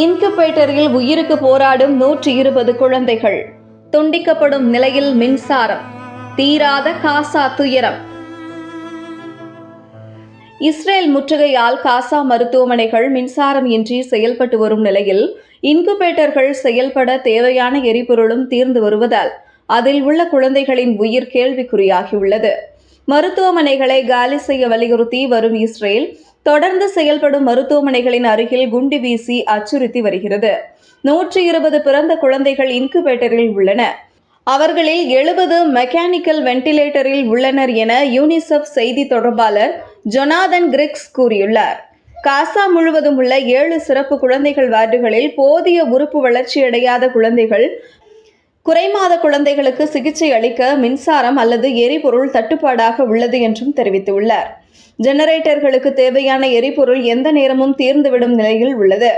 இன்குபேட்டரில் உயிருக்கு போராடும் நூற்றி இருபது குழந்தைகள். துண்டிக்கப்படும் நிலையில் மின்சாரம். தீராத காசா துயரம். இஸ்ரேல் முற்றுகையால் காசா மருத்துவமனைகள் மின்சாரம் இன்றி செயல்பட்டு வரும் நிலையில் இன்குபேட்டர்கள் செயல்பட தேவையான எரிபொருளும் தீர்ந்து வருவதால் அதில் உள்ள குழந்தைகளின் உயிர் கேள்விக்குறியாகியுள்ளது. மருத்துவமனைகளை காலி செய்ய வலியுறுத்தி வரும் இஸ்ரேல் தொடர்ந்து செயல்படும் மருத்துவமனைகளின் அருகில் குண்டு வீசி அச்சுறுத்தி வருகிறது. நூற்றி இருபது பிறந்த குழந்தைகள் இன்குபேட்டரில் உள்ளன. அவர்களில் எழுபது மெக்கானிக்கல் வென்டிலேட்டரில் உள்ளனர் என யூனிசெஃப் செய்தி தொடர்பாளர் ஜொனாதன் கிரிக்ஸ் கூறியுள்ளார். காசா முழுவதும் உள்ள ஏழு சிறப்பு குழந்தைகள் வார்டுகளில் போதிய உறுப்பு வளர்ச்சியடையாத குழந்தைகள் குறைமாத குழந்தைகளுக்கு சிகிச்சை அளிக்க மின்சாரம் அல்லது எரிபொருள் தட்டுப்பாடாக உள்ளது என்றும் தெரிவித்துள்ளார். ஜெனரேட்டர்களுக்கு தேவையான எரிபொருள் எந்த நேரமும் தீர்ந்துவிடும் நிலையில் உள்ளது.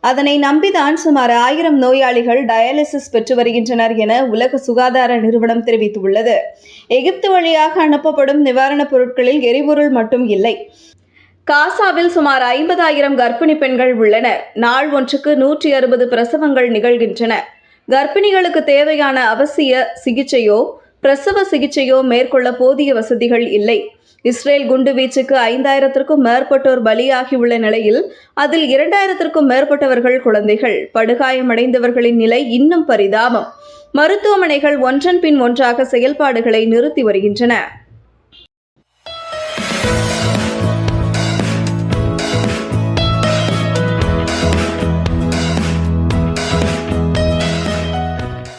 அதனை நம்பிதான் சுமார் ஆயிரம் நோயாளிகள் டயாலிசிஸ் பெற்று வருகின்றனர் என உலக சுகாதார நிறுவனம் தெரிவித்துள்ளது. எகிப்து வழியாக அனுப்பப்படும் நிவாரணப் பொருட்களில் எரிபொருள் மட்டும் இல்லை. காசாவில் சுமார் ஐம்பதாயிரம் கர்ப்பிணி பெண்கள் உள்ளனர். நாள் ஒன்றுக்கு நூற்றி அறுபது பிரசவங்கள் நிகழ்கின்றன. கர்ப்பிணிகளுக்கு தேவையான அவசிய சிகிச்சையோ பிரசவ சிகிச்சையோ மேற்கொள்ள போதிய வசதிகள் இல்லை. இஸ்ரேல் குண்டுவீச்சுக்கு ஐந்தாயிரத்திற்கும் மேற்பட்டோர் பலியாகியுள்ள நிலையில் அதில் இரண்டாயிரத்திற்கும் மேற்பட்டவர்கள் குழந்தைகள். படுகாயமடைந்தவர்களின் நிலை இன்னும் பரிதாபம். மருத்துவமனைகள் ஒன்றன் பின் ஒன்றாக செயல்பாடுகளை நிறுத்தி வருகின்றன.